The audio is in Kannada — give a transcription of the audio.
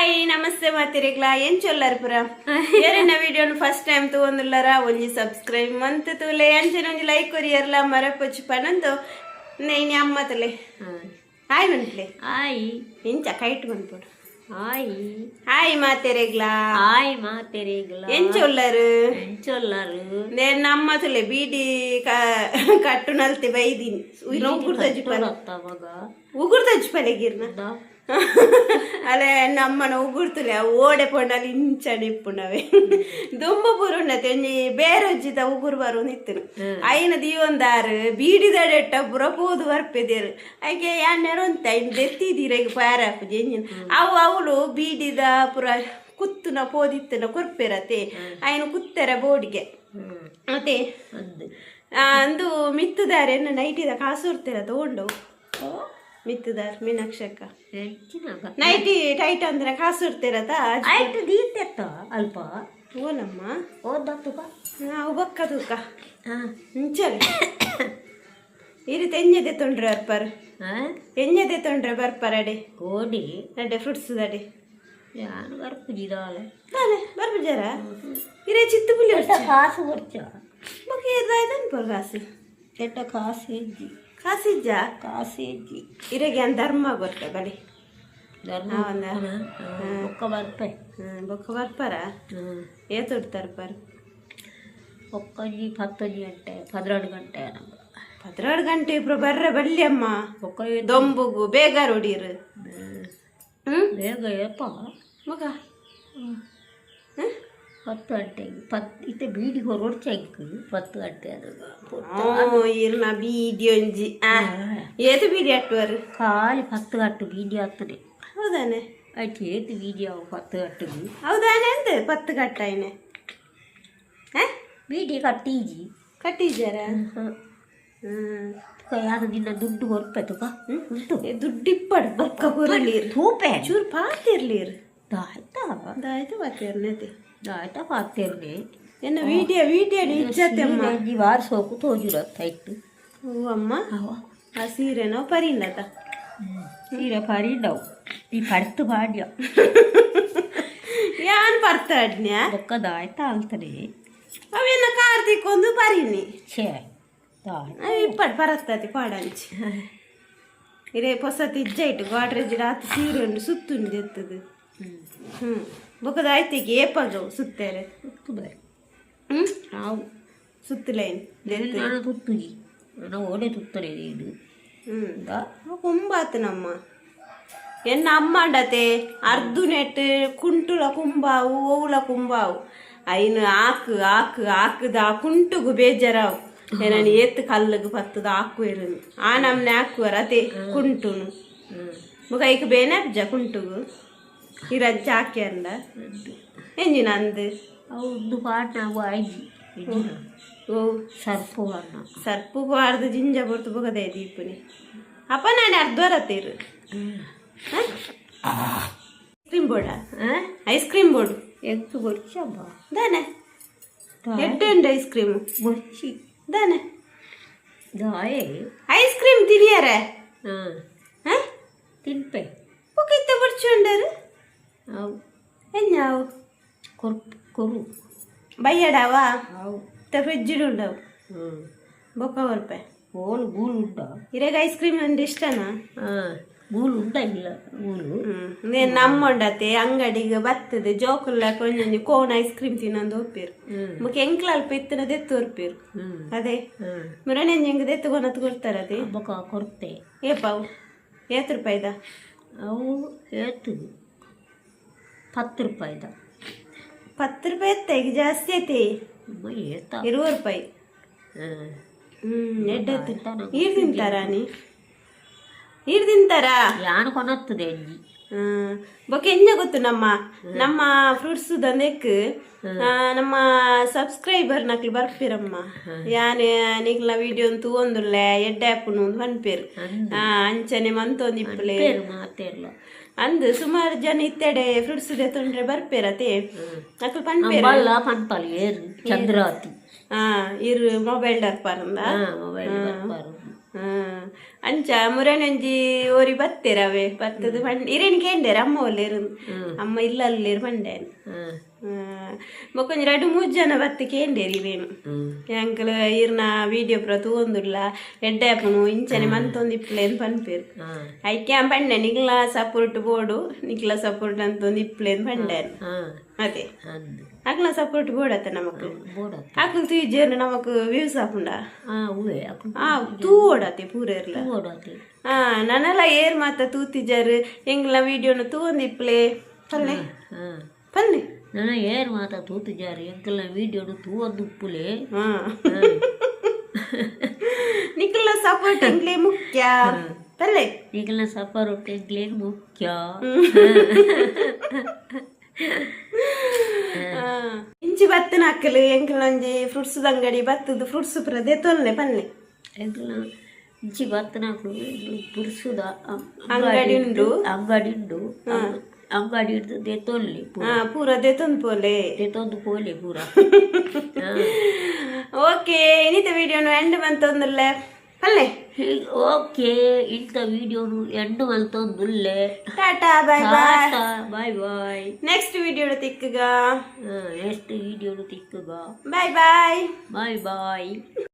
ಹಾಯ್ ನಮಸ್ತೆ ಮಾತೆರೆಗ್ಲಾ. ಏನ್ ಚೊಲ್ಲರ್ಪುರ? ಯಾರನ್ನ ವಿಡಿಯೋನ ಫಸ್ಟ್ ಟೈಮ್ ತಗೊಂಡಿಲ್ಲರ ಒಂಜಿ ಸಬ್ಸ್ಕ್ರೈಬ್ ಮಂತ್ ತೂಲೆ. ಅಂಚನ ಒಂಜಿ ಲೈಕ್ ಕೊರಿಯರ್ಲ ಮರಪಚ್ಚು ಪನಂದು ನೀನು ಅಮ್ಮ ತಲೆ. ಹಾಯ್ ಬಂತ್ಲೆ ಹಾಯ್. ಇಂಚ ಕೈಟ್ ಬಂದ್ಬಿಡು. ಹಾಯ್. ಹಾಯ್ ಮಾತೆರೆಗ್ಲಾ. ಹಾಯ್ ಮಾತೆರೆಗ್ಲ. ಎಂಚೊಲ್ಲರು ಎಂಚೊಲ್ಲರು ನೇನ್ ನಮ್ಮ ತಲೆ ಬೀಡಿ ಕಟ್ಟು ನಲ್ತಿ ಬೈದಿನಿ. ಉಗುರ್ದಜ್ಜಿ ಪಲ ಉಗುರ್ದಜ್ಜಿ ಪಲೆಗಿರ್ನ గిరిన ಅಲೆ ನಮ್ಮನ ಉಗುರ್ತುಲೆ ಓಡೆ ಪೊಂಡಲ್ಲಿ ಇಂಚನೆ ಇಪ್ಪುಂಡವೆ ದುಂಬ ಪುರುಂಡತೆ ಒಂಜಿ ಬೇರೆ ಉಜ್ಜಿದ ಉಗುರು ಬರು ನಿತ್ತನು ಐನ ದೀವೊಂದಾರು ಬೀಡಿದಡೆಟ್ಟ ಪುರ ಪೋದು ಬರ್ಪೆದೇರು ಐಕೆ ಯಾನ್ಯಾರು ಅಂತ ಇನ್ ದೆತ್ತಿದೀರ ಈಗ ಪಾರಾಪು ಜೆಂಜಿನ ಅವು ಅವಳು ಬೀಡಿದ ಪುರ ಕುತ್ತುನ ಪೋದಿತ್ತನ ಕೊರ್ಪೆರತೆ ಐನು ಕುತ್ತೆರ ಬೋಡಿಗೆ ಮತ್ತೆ ಅಂದು ಆ, ಅಂದು ಮಿತ್ತುದಾರೆ ನೈಟಿದ ಕಾಸು ಇರ್ತೀರ ತಗೊಂಡು ಮಿತ್ತುದಾರ್ ಮೀನಾಕ್ಷಕ್ಕ. ನೈಟಿ ಟೈಟ್ ಅಂದ್ರೆ ಕಾಸು ಇರ್ತಿರತ್ತ ಆಯ್ತು ದೀತೆತ್ತ ಅಲ್ಪ. ಓನಮ್ಮ. ಓದತ್ತು ಬಾ ನಾವು ಬಕ್ಕ ತೂಕ ಹಾಂ. ಮುಂಚೆ ಈ ರೀತಿ ಎಂಜದೆ ತೊಂಡ್ರೆ ಬರ್ಪಾರ. ಹಾಂ? ಎಂಜದೆ ತೊಂಡ್ರೆ ಬರ್ಪಾರಡೆ ಓಡಿ. ಅಡೆ ಫ್ರೂಟ್ಸ್ ದಡೆ. ಯಾರು ಬರ್ಪುಜಿದಾಳೆ ತಾನೆ ಬರ್ಬಿಜಾರ ಇರೇ ಚಿತ್ತು ಪುಲಿ ಕಾಸು ಬರ್ಚ ಮಗ ಇರ್ದಾಯ್ದನ್ ಪರ್ ಕಾಸು ಎಟ್ಟ ಕಾಸು ಹೆಜ್ಜಿ ಕಾಸಿಜ್ಜ ಕಾಸಿಜ್ಜಿ ಇರಗೆ ಅನ್ ಧರ್ಮ ಗೊತ್ತ ಬಲಿ? ಧರ್ಮ ಬೊಕ್ಕ ಬರ್ಪೆ. ಬೊಕ್ಕ ಬರ್ಪಾರ? ಹ್ಞೂ ಗಂಟೆ ಗಂಟೆ ಗಂಟೆ ಇಬ್ರು ಬರ್ರೆ ಬಲ್ಲಿ ಅಮ್ಮ? ಒಕ್ಕ ದೊಂಬುಗು ಬೇಗ ರೂಢಿರು. ಹ್ಮ್. ಬೇಗ ಏಪ ಮಗ? ಹತ್ತು ಗಂಟೆಗೆ ಪತ್ ಇತ್ತೆ ಬೀಡಿಗೆ ಹೊರಡು ಚೆಕ್ ಪತ್ತು ಗಂಟೆ ಅದು ಓ ಇರ್ನ ಬೀಡಿ ಒಂಜಿ. ಆ ಏತು ಬೀಡಿ ಅಟ್ಟುವರು ಖಾಲಿ ಪತ್ತು ಗಂಟೆ ಬೀಡಿ ಆಗ್ತದೆ ಹೌದಾನೆ? ಆಯ್ತು ಏತು ಬೀಡಿ ಅವು ಪತ್ತು ಗಂಟೆಗೆ ಹೌದಾನೆ ಅಂತ ಪತ್ತು ಕಟ್ಟಾಯ್ನೆ ಹ? ಬೀಡಿ ಕಟ್ಟೀಜಿ. ಕಟ್ಟಿದ್ದಾರ ಹ್ಮ್ ಯಾರು ನಿನ್ನ ದುಡ್ಡು ಹೊರಪೆತುಕ ಉಂಟು. ಏ, ದುಡ್ಡಿಪ್ಪಡು ಬೊಕ್ಕ ಬರಲಿರು ತೂಪೆ ಚೂರು ಪಾತಿರ್ಲಿರು ದಾಯ್ತಾ? ದಾಯ್ತು ಪಾತಿರ್ನತೆ ದಾಯ್ತಾ ಪಾತೇರ್ನೆ ಎನ್ನ ವಿಡಿಯೋ ವಿಡಿಯೋ ಇಜ್ಜತೆ ಅಮ್ಮ ಅಜ್ಜಿ ವಾರ ಸೋಕು ತೋಜುರತ್ತ ಇಟ್ಟು ಓ ಅಮ್ಮ ಅವ ಆ ಸೀರೆನೋ ಪರಿಲ್ಲತ ಸೀರೆ ಪರಿಡವು ಈ ಪಡ್ತು ಬಾಡ್ಯ ಯಾನ್ ಬರ್ತಾಡ್ನ್ಯ ಬೊಕ್ಕ ದಾಯ್ತಾ ಅಲ್ತದೆ ಅವೇನ ಕಾರ್ತಿಕ್ ಒಂದು ಪರಿನಿ ಛೇ ದಾಯ್ ಇಪ್ಪಡ್ ಪರತ್ತತಿ ಪಾಡಂಚಿ ಇರೇ ಪೊಸತ್ ಇಜ್ಜ ಇಟ್ಟು ಗಾಡ್ರೇಜ್ ರಾತ್ರಿ ಸೀರೆ ಉಂಡು ಸುತ್ತುಂಡು ಎತ್ತದು ಹ್ಞೂ ಬೊಕ್ಕದ ಆಯ್ತಿಗೆ ಏಪಗವು ಸುತ್ತೇರೆ ಹ್ಞೂ ನಾವು ಸುತ್ತಲೇನು ನಾನು ತುತ್ತುಜಿ ತುತ್ತರೆ ಇದು ಹ್ಞೂ ಕುಂಬಾತು ನಮ್ಮ. ಎನ್ನ ಅಮ್ಮಂಡತೆ ಅರ್ದು ನೆಟ್ ಕುಂಟುಲ ಕುಂಬಾವು ಓವುಲ ಕುಂಬಾವು. ಐನು ಆಕು ಆಕು ಆಕುದ ಕುಂಟುಗು ಬೇಜಾರಾವು. ಏನನಿ ಎತ್ತು ಕಲ್ಲುಗು ಪತ್ತದ ಆಕು ಇರುನು. ಆ ನಮ್ನೆ ಹಾಕುವರ ಅದೇ ಕುಂಟುನು. ಮುಗ ಈಗ ಬೇನೆ ಕುಂಟುಗು. ಅಂದ. ಎಂಜಿನ ಅಂದು? ಅವ್ದು ಒಂದು ಪಾಟ್ ನಾವು ಐಜಿ ಓ ಸರ್ಪು ಅನ್ನ ಸರ್ಪು ಬಾರ್ದು ಜಿಂಜ ಬರ್ತು ಬಗದೆ ದೀಪನಿ. ಅಪ್ಪ ನಾನು ಅರ್ಧ ಬರತ್ತೀರು ice cream board ice cream board egg ಗೊಚ್ಚಬ್ಬ ದಾನೆ. ಎಡ್ಡೆಂಡು ಐಸ್ ಕ್ರೀಮ್ ಬೊರ್ಚಿ. ದಾನೆ. ದಾಯೆ. ಐಸ್ ಕ್ರೀಮ್ ತಿನಿಯಾರೆ? ಹಾಂ. ತಿನ್ಪೆ. ಪುಕಿತ್ತ ಬಿಡ್ಚೊಂಡರು ಅವು ಕೊರು ಬಯ್ಯಡವಾ ಅವು? ಫ್ರಿಜ್ಜಿಡು ಉಂಡವು? ಹ್ಞೂ. ಬೊಕ್ಕ ಬರ್ಪೆ. ಓಲು ಗೂಲು ಉಂಡ. ಇರಾಗ ಐಸ್ ಕ್ರೀಮ್ ಅಂದ್ರೆ ಇಷ್ಟನಾ? ಹಾಂ ಗೂಲು ಉಂಡ ಇಲ್ಲ ಹ್ಮ್ ನೀನ್ ನಮ್ಮ ಉಂಡತೆ ಅಂಗಡಿಗೆ ಬತ್ತದೆ ಜೋಕುಲ್ಲ ಕೊಂಜೊಂಜಿ ಕೋನ್ ಐಸ್ ಕ್ರೀಮ್ ತಿನ್ನೊಂದು ಒಪ್ಪಿರು ಮುಖ ಎಂಕ್ಲ ಅಲ್ಪ ಇತ್ತನ ದೆತ್ತು ಒರ್ಪಿರು ಅದೇ. ಹಾಂ ಮುರಣೆಂಜ್ ಹೆಂಗ್ ದೆತ್ತು ಕೊನತ್ ಕೊಡ್ತಾರ ಅದೇ? ಹಬ್ಬಕ್ಕ ಕೊರತೆ. ಏಪಾವು ಏತ್ ರೂಪಾಯಿದ? ಅವು ಏತು ಹತ್ತು ರೂಪಾಯಿದ ಪತ್ತು ರೂಪಾಯಿ ಎತ್ತ ಈಗ ಜಾಸ್ತಿ ಐತಿ. ಇರುವ ರೂಪಾಯಿ. ಎಡ್ಡೆ ತಿಂತಾನ. ಈರು ತಿಂತಾರ ನೀ? ಈರು ತಿಂತಾರಾ ಯಾನು ಕೊನತ್ತದೆ ಅಜ್ಜಿ? ಬೊಕ ಎಂಜ ಗೊತ್ತು ನಮ್ಮ ನಮ್ಮ ಫ್ರೂಟ್ಸ್ ದಂದೆಕ್ ನಮ್ಮ ಸಬ್ಸ್ಕ್ರೈಬರ್ ನಕ್ಲಿ ಬರ್ಪಿರಮ್ಮ. ಯಾನೆ ನಿಕ್ಲ ವಿಡಿಯೋ ತೂವೊಂದುಲ್ಲ ಎಡ್ಡೆ ಆಪುನು ಒಂದು ಹೊನ್ಪೇರು. ಅಂಚನೆ ಮಂತೊಂದಿಪ್ಪಲೆ ಮಾತೇರ್ಲ. ಅಂದ್ ಸುಮಾರು ಜನ ಇತ್ತೆಡೆ ಫ್ರೂಟ್ಸ್ ಡೆ ತೊಂದ್ರೆ ಬರ್ಪೇರತೆ. ಅಕಲ್ ಪಂಪೇರ ಬಳ್ಳ ಪಂಪಲ್ ಏರು ಹಾ ಇರು ಮೊಬೈಲ್ ಡರ್ಪಾರಂದ ಮೊಬೈಲ್ ಅಂಚ ಮುರನಂಜಿ ಓರಿ ಅವೆ ಬತ್ತದ ಪಂಡ ಇರೇನು ಕೇಂಡೆರ್ ಅಮ್ಮ ಒಲ್ಲೆರ್ ಅಮ್ಮ ಇಲ್ಲ ಅಲ್ಲೇರು ಪಂಡೇನು ಬೊಕೊಂಜಿ ಎರಡು ಮೂರು ಜನ ಬತ್ತಿ ಕೇಂಡೇರಿ ಇರೇನು ಅಂಕಲ್ ಇರ್ನ ವಿಡಿಯೋ ಪ್ರ ತೂವೊಂದುಲ್ಲ ಎಡ್ಡಾಪನು ಇಂಚನೆ ಮಂತೊಂದು ಇಪ್ಪುಲೆನ್ ಪನ್ಪೇರು ಹಾಂ. ಐಕೆ ಪಂಡೆ ನಿಕ್ಲ ಸಪೋರ್ಟ್ ಬೋಡು ನಿಕ್ಲ ಸಪೋರ್ಟ್ ಅಂತೊಂದು ಇಪ್ಪುಲೆನ್ ಪಂಡೇನು ಹಾಂ అక్కడ సపోర్ట్ ಅಕ್ಲ ಸಪೋರ್ಟ್ ಬೋಡತ್ತ ನಮಕ್? ಬೋಡತ್ತೆ ಅಕ್ಲು ತೂಜೇನು ನಮಕ್ ವ್ಯೂಸ್ తూ ఓడాతే పూరేర్ల ಏರ್ ಮಾತ ತೂತಿಜಾರು ಎಂಗ್ಲ ವಿಡಿಯೋನ ತೂವೊಂದು ಇಪ್ಲೆ ಪಲ್ಲೆ ಹಾಂ ಪಲ್ಲೆ ನನ್ನ ಏರ್ ಮಾತ ತೂತು ಜಾರಿ ಎಂಕಲ್ನ ವೀಡಿಯೋಡು ತೂವದ್ದು ಉಪ್ಪುಲೆ ನಿಕ್ಲ ಸಪೋರ್ಟ್ ಎಂಗ್ಲೇ ಮುಖ್ಯ. ಪಲ್ಲೆ ನಿಕ್ಕಲ್ಲ ಸಪೋರ್ಟ್ ಒಟ್ಟೆಗ್ಲೇ ಮುಖ್ಯ. ಇಂಚಿ ಹಾಕಲಿ? ಎಂಕಲ್ ಒಂಜಿ ಫ್ರೂಟ್ಸ್ ಅಂಗಡಿ ಬತ್ತದ ಫ್ರೂಟ್ಸ್ ಪುರದೆ ತೊಲ್ಲೆ ಪಲ್ಲೆ. ಎಂಕಲ್ನ ಇಂಚಿ ಬತ್ತನಾಕು ಪುರುಸುದ ಅಂಗಡಿ ಉಂಡು? ಅಂಗಡಿ ಉಂಡು. ಅಂಗಡಿ ಹಿಡ್ದು ದೆತ್ತೊಲ್ಲಿ ಹಾ ಪೂರದೆ ತೊಂದು ಪೋಲೆ. ದೆತ್ತೊಂದು ಪೋಲೆ ಪೂರ. ಓಕೆ ಇನಿತ ವಿಡಿಯೋನು ಎಂಡ್ ಬಂತಂದ್ರೆ അല്ലേ? ഓക്കെ ഇന്നത്തെ വീഡിയോ രണ്ട് മലത്തൊന്നുമില്ലേ tata bye bye. Bye bye. Next video തിക്കുക. Next video തിക്കുക. Bye bye. Bye bye.